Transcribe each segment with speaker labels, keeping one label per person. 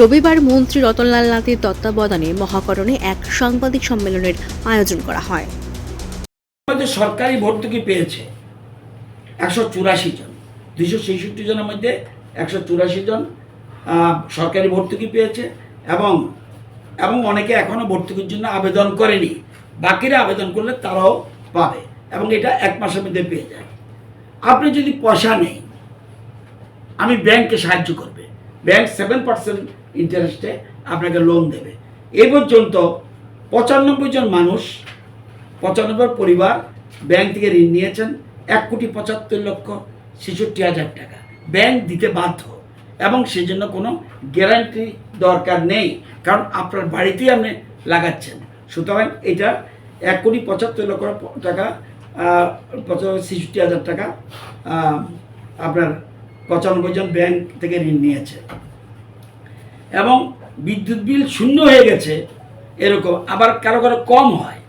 Speaker 1: রবিবার মন্ত্রী রতনলাল নাথের তত্ত্বাবধানে মহাকরণে এক সাংবাদিক সম্মেলনের আয়োজন করা হয়।
Speaker 2: মধ্যে সরকারি ভর্তুকি পেয়েছে? একশো চুরাশি জন। দুইশো ছেষট্টি জনের মধ্যে একশো চুরাশি জন সরকারি ভর্তুকি পেয়েছে? এবং এবং অনেকে এখনও ভর্তুকির জন্য আবেদন করেনি। বাকিরা আবেদন করলে তারাও পাবে। এবং এটা এক মাসের মধ্যে পেয়ে যায়। আপনি যদি পয়সা নেই আমি ব্যাংককে সাহায্য করবে। ব্যাংক সেভেন পার্সেন্ট ইন্টারেস্টে আপনাকে লোন দেবে। এ পর্যন্ত পঁচানব্বই জন মানুষ, পঁচানব্বই পরিবার ব্যাংক থেকে ঋণ নিয়েছেন। এক কোটি পঁচাত্তর লক্ষ ছেষট্টি হাজার টাকা ব্যাংক দিতে বাধ্য। এবং সেজন্য কোনো গ্যারান্টি দরকার নেই, কারণ আপনার বাড়িতেই আপনি লাগাচ্ছেন। সুতরাং এটা এক কোটি পঁচাত্তর লক্ষ টাকা ছেষট্টি হাজার টাকা আপনার পঁচানব্বই জন ব্যাংক থেকে ঋণ নিয়েছে। এবং বিদ্যুৎ বিল শূন্য হয়ে গেছে, এরকম। আবার কারও কারও কম হয়।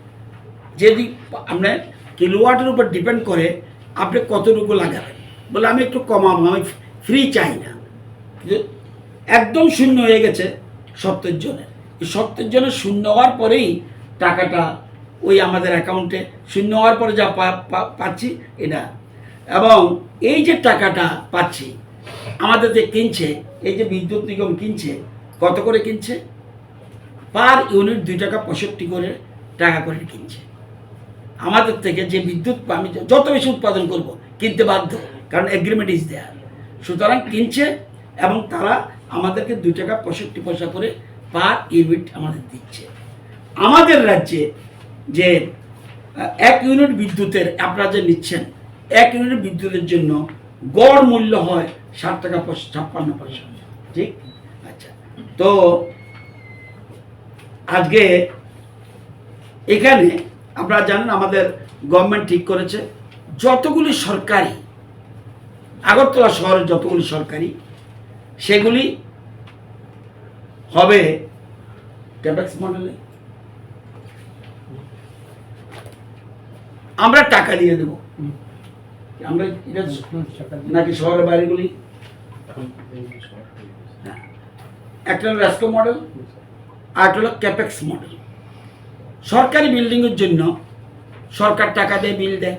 Speaker 2: যদি আপনার কিলোওয়াটের উপর ডিপেন্ড করে আপনি কতটুকু লাগাবেন। বলে আমি একটু কমাবো, আমি ফ্রি চাই না। একদম শূন্য হয়ে গেছে সত্তর জনের। সত্তর জনের শূন্য হওয়ার পরেই টাকাটা ওই আমাদের অ্যাকাউন্টে শূন্য হওয়ার পরে যা পাচ্ছি এটা। এবং এই যে টাকাটা পাচ্ছি, আমাদের যে কিনছে, এই যে বিদ্যুৎ নিগম কিনছে কত করে কিনছে? পার ইউনিট দুই টাকা পঁয়ষট্টি করে টাকা করে কিনছে। আমাদের থেকে যে বিদ্যুৎ আমি যত বেশি উৎপাদন করব, কিনতে বাধ্য, কারণ এগ্রিমেন্ট ইজ দেয়ার সুতরাং কিনছে এবং তারা আমাদেরকে দুই টাকা পঁয়ষট্টি পয়সা করে পার ইউনিট আমাদের দিচ্ছে। আমাদের রাজ্যে যে এক ইউনিট বিদ্যুতের আপনারা যে নিচ্ছেন, এক ইউনিট বিদ্যুতের জন্য গড় মূল্য হয় ষাট টাকা ছাপ্পান্ন পয়সা। ঠিক? তো আজকে এখানে আপনারা জানেন আমাদের গভর্নমেন্ট ঠিক করেছে যতগুলি সরকারি আগরতলা শহরের যতগুলি সরকারি সেগুলি হবে ট্যাবেক্স মডেলে আমরা টাকা দিয়ে দেব। আমরা নাকি শহরের বাড়িগুলি হ্যাঁ। একটা হলো রেস্কো মডেল আর একটা হলো ক্যাপেক্স মডেল সরকারি বিল্ডিংয়ের জন্য সরকার টাকা দেয় বিল দেয়।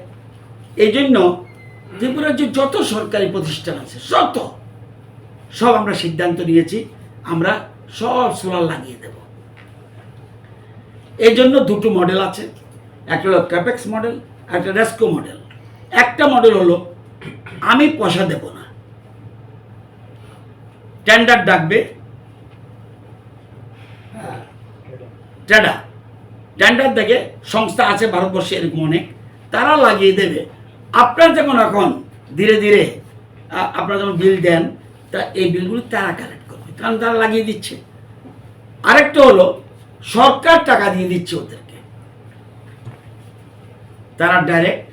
Speaker 2: এই জন্য ত্রিপুরার যে যত সরকারি প্রতিষ্ঠান আছে যত সব আমরা সিদ্ধান্ত নিয়েছি, আমরা সব সোলার লাগিয়ে দেব। এই জন্য দুটো মডেল আছে, একটা হলো ক্যাপেক্স মডেল একটা রেস্কো মডেল একটা মডেল হলো, আমি পয়সা দেব না। টেন্ডার ডাকবে টেডা টেন্ডার থেকে সংস্থা আছে ভারতবর্ষে এরকম অনেক, তারা লাগিয়ে দেবে। আপনার যেমন এখন ধীরে ধীরে আপনারা যখন বিল দেন, তা এই বিলগুলো তারা কালেক্ট করবে, কারণ তারা লাগিয়ে দিচ্ছে। আরেকটা হলো, সরকার টাকা দিয়ে দিচ্ছে ওদেরকে। তারা ডাইরেক্ট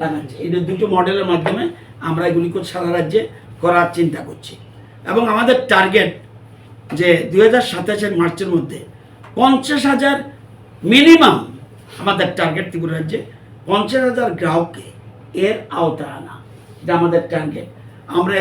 Speaker 2: লাগাচ্ছে। এই দুটো মডেলের মাধ্যমে আমরা এগুলি সারা রাজ্যে করার চিন্তা করছি। এবং আমাদের টার্গেট যে দুই হাজার সাতাশের মার্চের মধ্যে পঞ্চাশ হাজার মিনিমাম আমাদের টার্গেট ত্রিপুরা রাজ্যে, পঞ্চাশ হাজার গ্রাহককে এর আওতায় আনা। এটা আমাদের টার্গেট আমরা